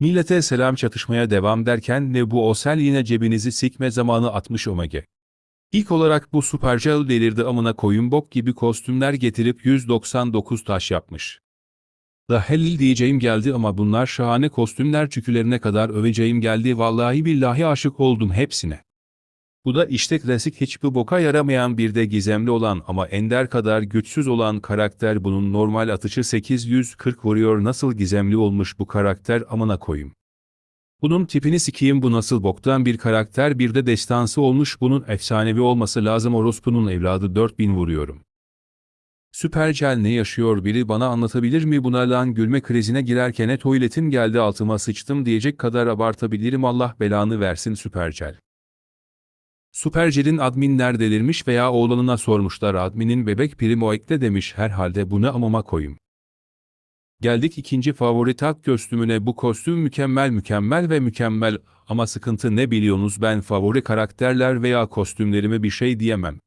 Millete selam çatışmaya devam derken ne bu Osel yine cebinizi sikme zamanı atmış Omega. İlk olarak bu Supercell delirdi amına koyun bok gibi kostümler getirip 199 taş yapmış. Da helil diyeceğim geldi ama bunlar şahane kostümler çükülerine kadar öveceğim geldi vallahi billahi aşık oldum hepsine. Bu da işte klasik hiçbir boka yaramayan bir de gizemli olan ama ender kadar güçsüz olan karakter. Bunun normal atışı 840 vuruyor. Nasıl gizemli olmuş bu karakter amına koyayım. Bunun tipini sikiyim bu nasıl boktan bir karakter? Bir de destansı olmuş bunun efsanevi olması lazım. Orospunun evladı 4000 vuruyorum. Süpercel ne yaşıyor? Biri bana anlatabilir mi? Buna lan gülme krizine girerken tuvaletim geldi altıma sıçtım diyecek kadar abartabilirim. Allah belanı versin Süpercel. Supercel'in adminler delirmiş veya oğlanına sormuşlar adminin bebek primo ekle demiş herhalde bunu amama koyayım. Geldik ikinci favori tak kostümüne bu kostüm mükemmel mükemmel ve mükemmel ama sıkıntı ne biliyorsunuz ben favori karakterler veya kostümlerime bir şey diyemem.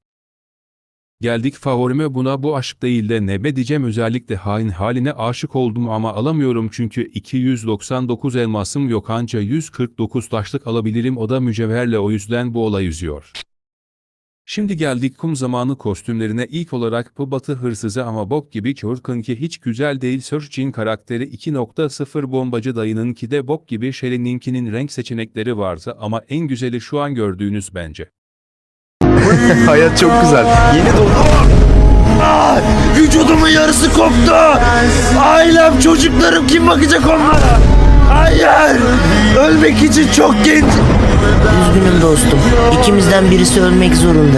Geldik favorime buna bu aşk değil de nebe diyeceğim özellikle hain haline aşık oldum ama alamıyorum çünkü 299 elmasım yok anca 149 taşlık alabilirim o da mücevherle o yüzden bu olay üzüyor. Şimdi geldik kum zamanı kostümlerine ilk olarak bu batı hırsızı ama bok gibi ki hiç güzel değil Search'in karakteri 2.0 bombacı dayınınki de bok gibi Shelly'ninkinin renk seçenekleri vardı ama en güzeli şu an gördüğünüz bence. Hayat çok güzel. Yeni doğdum. Vücudumun yarısı koptu. Ailem, çocuklarım kim bakacak onlara? Hayır. Ölmek için çok genç. Üzgünüm dostum. İkimizden birisi ölmek zorundayız.